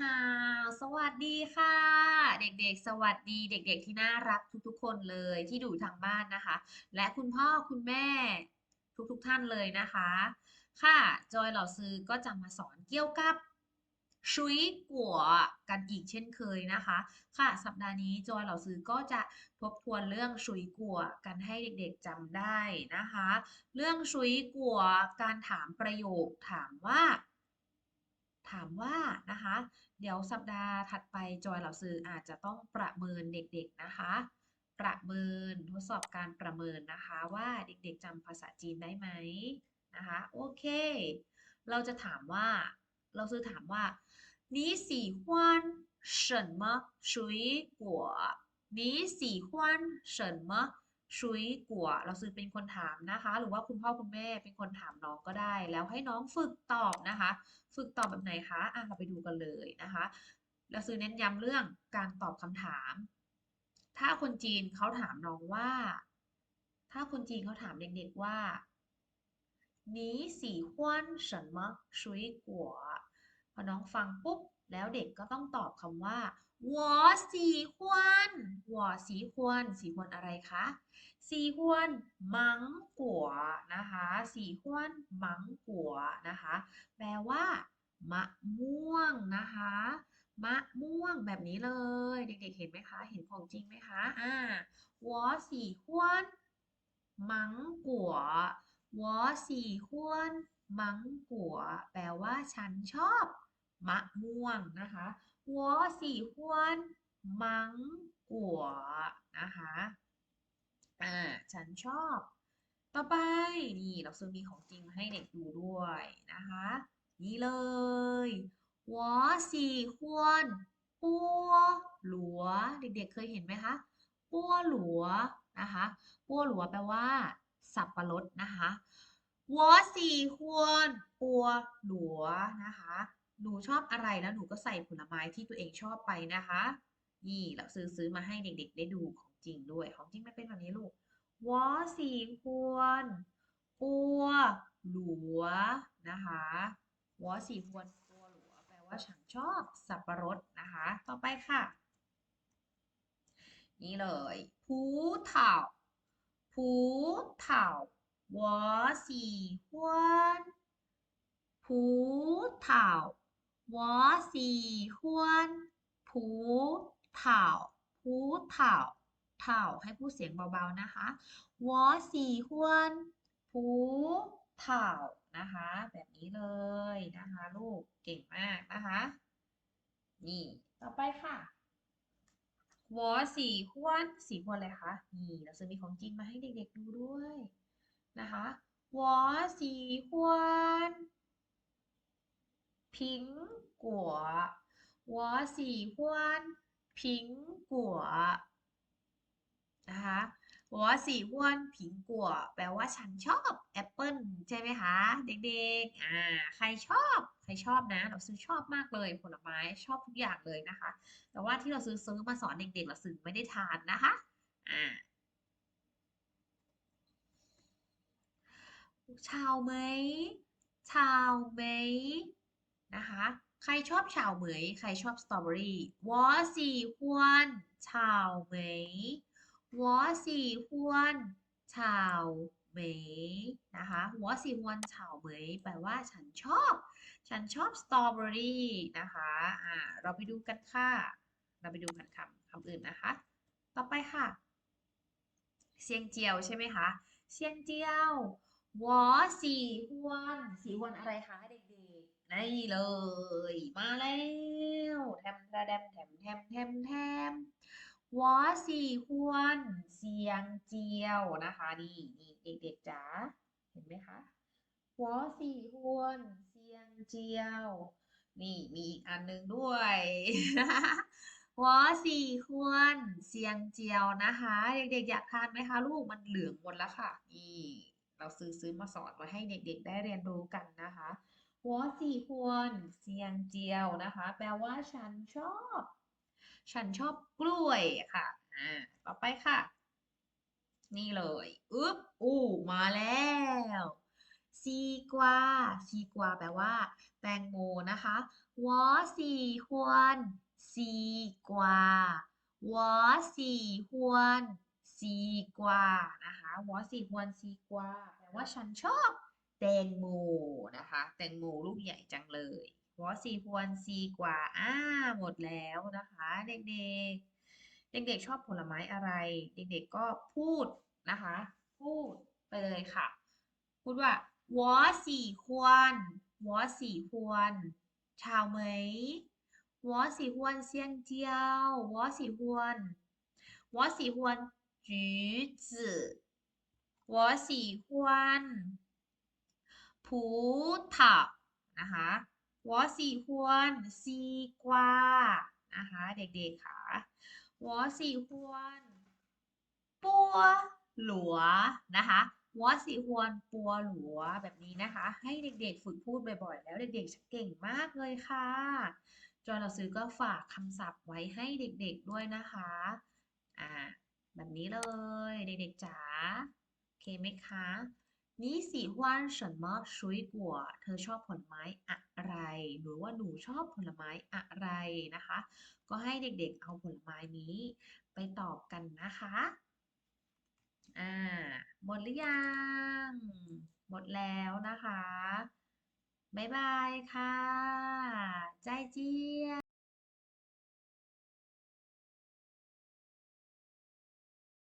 ฮาว สวัสดีค่ะ เด็กๆ สวัสดีเด็ก ๆ ที่น่ารักทุกๆ คนเลยที่อยู่ทางบ้านนะคะ และคุณพ่อคุณแม่ทุกๆท่านเลยนะคะ ค่ะ จอยเหล่าซื้อก็จะมาสอนเกี่ยวกับชุยกัวกันอีกเช่นเคยนะคะ ค่ะสัปดาห์นี้จอยเหล่าซื้อก็จะทบทวนเรื่องชุยกัวกันให้เด็กๆจำได้นะคะ เรื่องชุยกัวการถามประโยคถามว่า ถามว่านะคะ เดี๋ยวสัปดาห์ถัดไปจอยเหล่าซื้ออาจจะต้องประเมินเด็กๆนะคะ ประเมินทดสอบการประเมินนะคะ ว่าเด็กๆจำภาษาจีนได้ไหมนะคะโอเค เราจะถามว่า เราซื้อถามว่า你喜欢什么水果你喜欢什么 水果เราซื้อเป็นคนถามนะคะ หรือว่าคุณพ่อคุณแม่เป็นคนถามน้องก็ได้ แล้วให้น้องฝึกตอบนะคะ ฝึกตอบแบบไหนคะอ่ะเราไปดูกันเลยนะคะ เราซื้อเน้นย้ำเรื่องการตอบคำถาม ถ้าคนจีนเขาถามน้องว่า ถ้าคนจีนเขาถามเด็กๆว่า你喜欢什么水果พอน้องฟังปุ๊บ แล้วเด็กก็ต้องตอบคำว่า วอสีควนวอสีควนสีควนอะไรคะสีควนมังกัวนะคะสีควนมังกัวนะคะ แปลว่ามะม่วงนะคะ มะม่วงแบบนี้เลย เด็กๆเห็นไหมคะ เห็นของจริงไหมคะ อ่าวอสีควนมังกัววอสีควนมังกัวแปลว่าฉันชอบ มะม่วงนะคะหัวสี่หวนมังกัวนะคะ อ่า ฉันชอบ ต่อไป นี่เราซื้อมีของจริงมาให้เด็กดูด้วยนะคะ นี่เลยหัวสี่หวนปัวหลัว เด็กๆเคยเห็นไหมคะปัวหลัวนะคะปัวหลัวแปลว่า สับปะรดนะคะหัวสี่หวนปัวหลัวนะคะ หนูชอบอะไรแล้วหนูก็ใส่ผลไม้ที่ตัวเองชอบไปนะคะ นี่เราซื้อซื้อมาให้เด็กๆ ได้ดูของจริงด้วย ของจริงไม่เป็นแบบนี้ลูกวอสีควรปัวหลัวนะคะวอสีควรปัวหลัวแปลว่าฉันชอบสับประรดนะคะ ต่อไปค่ะ นี่เลยผูเถ่าผูเถ่าวอสีควรผูเถ่า วอสีขวนผูเถ่าผูเถ่าถ่ให้พูดเสียงเบาๆนะคะวอสีขวนผูเถ่านะคะ แบบนี้เลยนะคะ ลูกเก่งมากนะคะ นี่ต่อไปค่ะวอสีขวนสีขวนเลยรคะนี่เราจะมีของจริงมาให้เด็กๆดูด้วยนะคะวอสีขวน 喜欢苹果我喜欢苹果นะคะ我喜欢苹果แปลว่าฉันชอบแอปเปิลใช่ไหมคะ เด็กๆ อ่า ใครชอบ ใครชอบนะ เราซื้อชอบมากเลยผลไม้ชอบทุกอย่างเลยนะคะ แต่ว่าที่เราซื้อซื้อมาสอนเด็กๆ เราซื้อไม่ได้ทานนะคะ อ่า ชาวเหมยชาวเหมย นะคะ ใครชอบชาวเหมย ใครชอบสตรอเบอรี่วอสี่ฮวนชาวเหมยวอสี่ฮวนชาวเหมยนะคะวอสี่ฮวนชาวเหมยแปลว่าฉันชอบ ฉันชอบสตรอเบอรี่นะคะอ่าเราไปดูกันค่ะ เราไปดูกันคำคำอื่นนะคะ ต่อไปค่ะเซียงเจียวใช่ไหมคะเซียงเจียววอสี่ฮวนสี่ฮวนอะไรคะเด็ก นี่เลยมาแล้วแทมระแดมแทมแทมแทมแทมวอสี่ฮวนเสียงเจียวนะคะนี่นี่เด็กๆจ๋าเห็นไหมคะวอสี่ฮวนเสียงเจียว นี่มีอีกอันหนึ่งด้วยวอสี่ฮวนเสียงเจียวนะคะ เด็กๆอยากทานไหมคะ ลูกมันเหลืองหมดแล้วค่ะนี่เราซื้อซื้อมาสอนไว้ให้เด็กๆได้เรียนรู้กันนะคะ หัวสี่หวนเซียงเจียนะคะ แปลว่าฉันชอบ ฉันชอบกล้วยค่ะอ่าต่อไปค่ะ นี่เลยอึ๊บอู้มาแล้วซีกวาซีกวาแปลว่า แตงโมนะคะวอสี่หวนซีกวาวอสี่หวนซีกวานะคะวอสี่หวนซีกวาแปลว่าฉันชอบ แตงโมนะคะ แตงโมลูกใหญ่จังเลย我喜欢西瓜อ่าหมดแล้วนะคะ เด็กๆ เด็กๆชอบผลไม้อะไร เด็กๆก็พูดนะคะ พูดไปเลยค่ะ พูดว่า我喜欢我喜欢ชาวเหมย我喜欢香蕉我喜欢我喜欢橘子我喜欢 ผูถะนะคะวอสี่ควนซีกวานะคะเด็กๆค่ะวอสี่ควนปัวหลัวนะคะวอสี่ควนปัวหลัวแบบนี้นะคะ ให้เด็กๆฝึกพูดบ่อยๆ แล้วเด็กๆจะเก่งมากเลยค่ะจอยเราซื้อก็ฝากคำศัพท์ไว้ให้เด็กๆด้วยนะคะอ่าแบบนี้เลยเด็กๆจ๋าโอเคไหมคะ 你喜欢什么水果เธอชอบผลไม้อะไร หรือว่าหนูชอบผลไม้อะไรนะคะ ก็ให้เด็กๆเอาผลไม้นี้ไปตอบกันนะคะ อ่า หมดหรือยัง หมดแล้วนะคะ บ๊ายบายค่ะ ใจเจีย